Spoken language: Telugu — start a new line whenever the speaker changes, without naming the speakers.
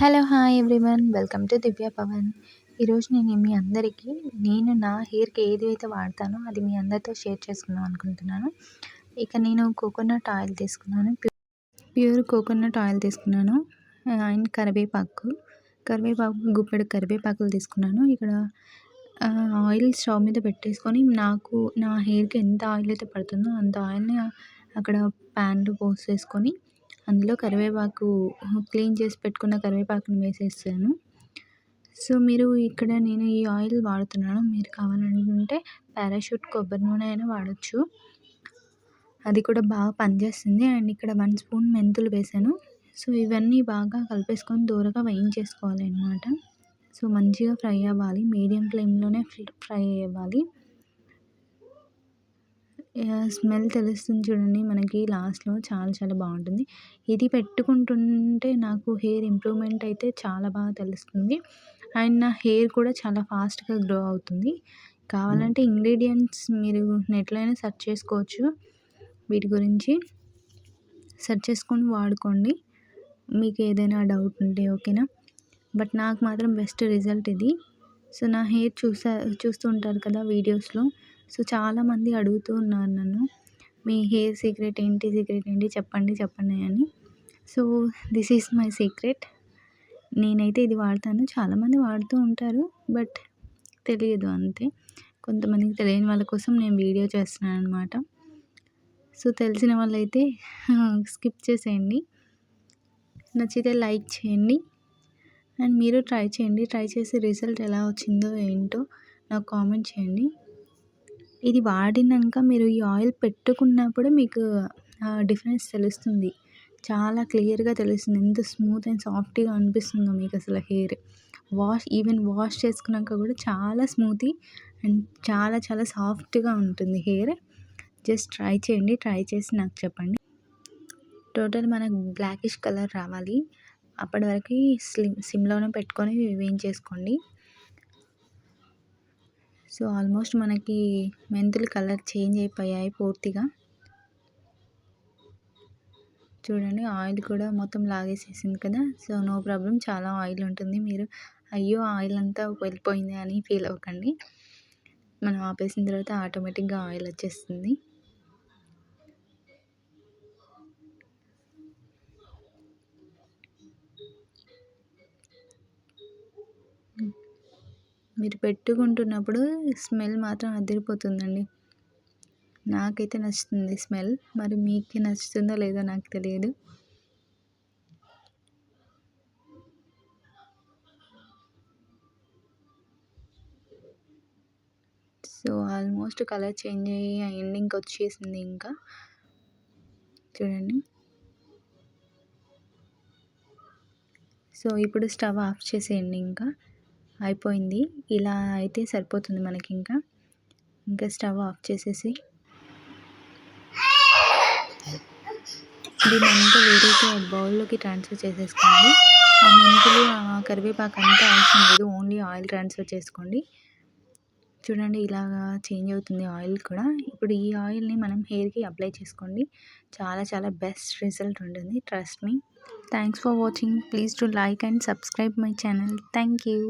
Hello hi everyone. Welcome to Divya Pavan. ఈరోజు నేను మీ అందరికీ నేను నా హెయిర్కి ఏది అయితే వాడతానో అది మీ అందరితో షేర్ చేసుకుందాం అనుకుంటున్నాను. ఇక నేను కోకోనట్ ఆయిల్ తీసుకున్నాను. ప్యూర్ కోకోనట్ ఆయిల్ తీసుకున్నాను. అండ్ కరివేపాకు. కరివేపాకు గుప్పెడు కరివేపాకులు తీసుకున్నాను. ఇక్కడ ఆయిల్ స్టవ్ మీద పెట్టేసుకొని నాకు నా హెయిర్కి ఎంత ఆయిల్ అయితే పడుతుందో అంత ఆయిల్ని అక్కడ ప్యాన్లో పోసేసుకొని అందులో కరివేపాకు క్లీన్ చేసి పెట్టుకున్న కరివేపాకుని వేసేసాను సో మీరు ఇక్కడ నేను ఈ ఆయిల్ వాడుతున్నాను. మీరు కావాలనుకుంటే పారాషూట్ కొబ్బరి నూనె అయినా వాడచ్చు. అది కూడా బాగా పనిచేస్తుంది. అండ్ ఇక్కడ వన్ స్పూన్ మెంతులు వేసాను. సో ఇవన్నీ బాగా కలిపేసుకొని దూరగా వేయించేసుకోవాలి అనమాట సో మంచిగా ఫ్రై అవ్వాలి. మీడియం ఫ్లేమ్లోనే ఫ్రై అవ్వాలి స్మెల్ తెలుస్తుంది చూడండి. మనకి లాస్ట్లో చాలా చాలా బాగుంటుంది. ఇది పెట్టుకుంటుంటే నాకు హెయిర్ ఇంప్రూవ్మెంట్ అయితే చాలా బాగా తెలుస్తుంది. అండ్ నా హెయిర్ కూడా చాలా ఫాస్ట్గా గ్రో అవుతుంది. కావాలంటే ఇంగ్రీడియంట్స్ మీరు నెట్లో అయినా సెర్చ్ చేసుకోవచ్చు. వీటి గురించి సెర్చ్ చేసుకొని వాడుకోండి. మీకు ఏదైనా డౌట్ ఉంటే ఓకేనా? బట్ నాకు మాత్రం బెస్ట్ రిజల్ట్ ఇది. సో నా హెయిర్ చూసా చూస్తూ ఉంటారు కదా వీడియోస్లో. సో చాలామంది అడుగుతూ ఉన్నారు నన్ను మీ హెయిర్ సీక్రెట్ ఏంటి సీక్రెట్ ఏంటి? చెప్పండి చెప్పండి అని. So this is my secret. నేనైతే ఇది వాడతాను. చాలామంది వాడుతూ ఉంటారు బట్ తెలియదు అంతే. కొంతమందికి తెలియని వాళ్ళ కోసం నేను వీడియో చేస్తున్నాను అనమాట సో తెలిసిన వాళ్ళైతే స్కిప్ చేసేయండి. నచ్చితే లైక్ చేయండి. అండ్ మీరు ట్రై చేయండి. ట్రై చేసి రిజల్ట్ ఎలా వచ్చిందో ఏంటో నాకు కామెంట్ చేయండి. ఇది వాడినాక మీరు ఈ ఆయిల్ పెట్టుకున్నప్పుడు మీకు డిఫరెన్స్ తెలుస్తుంది. చాలా క్లియర్గా తెలుస్తుంది. ఎంత స్మూత్ అండ్ సాఫ్ట్గా అనిపిస్తుందో మీకు అసలు హెయిర్. వాష్ ఈవెన్ వాష్ చేసుకున్నాక కూడా చాలా స్మూత్ అండ్ చాలా చాలా సాఫ్ట్గా ఉంటుంది హెయిర్. జస్ట్ ట్రై చేయండి. ట్రై చేసి నాకు చెప్పండి. టోటల్ మనకు బ్లాకిష్ కలర్ రావాలి. అప్పటి వరకు స్లిమ్ సిమ్లోనే పెట్టుకొని వేయించేసుకోండి. సో ఆల్మోస్ట్ మనకి మెంతులు కలర్ చేంజ్ అయిపోయాయి పూర్తిగా. చూడండి ఆయిల్ కూడా మొత్తం లాగేసేసింది కదా. సో నో ప్రాబ్లం చాలా ఆయిల్ ఉంటుంది. మీరు అయ్యో ఆయిల్ అంతా వెళ్ళిపోయింది అని ఫీల్ అవ్వకండి. మనం ఆపేసిన తర్వాత ఆటోమేటిక్గా ఆయిల్ వచ్చేస్తుంది. మీరు పెట్టుకుంటున్నప్పుడు స్మెల్ మాత్రం అదిరిపోతుందండి. నాకైతే నచ్చుతుంది స్మెల్. మరి మీకు నచ్చుతుందో లేదో నాకు తెలియదు. సో ఆల్మోస్ట్ కలర్ చేంజ్ అయ్యి ఎండింగ్కి వచ్చేసింది ఇంకా. చూడండి. సో ఇప్పుడు స్టవ్ ఆఫ్ చేసేయండి ఇంకా. అయిపోయింది. ఇలా అయితే సరిపోతుంది మనకి ఇంకా ఇంకా స్టవ్ ఆఫ్ చేసేసి దీన్ని అంతా వేరేగా బౌల్లోకి ట్రాన్స్ఫర్ చేసేసుకోండి. ఆ మెంతులు ఆ కరివేపాకు అంతా అవసరం లేదు. ఓన్లీ ఆయిల్ ట్రాన్స్ఫర్ చేసుకోండి. చూడండి ఇలాగా చేంజ్ అవుతుంది ఆయిల్ కూడా. ఇప్పుడు ఈ ఆయిల్ని మనం హెయిర్కి అప్లై చేసుకోండి. చాలా చాలా బెస్ట్ రిజల్ట్ ఉంటుంది. Trust me. Thanks for watching. Please to like and subscribe my channel. Thank you.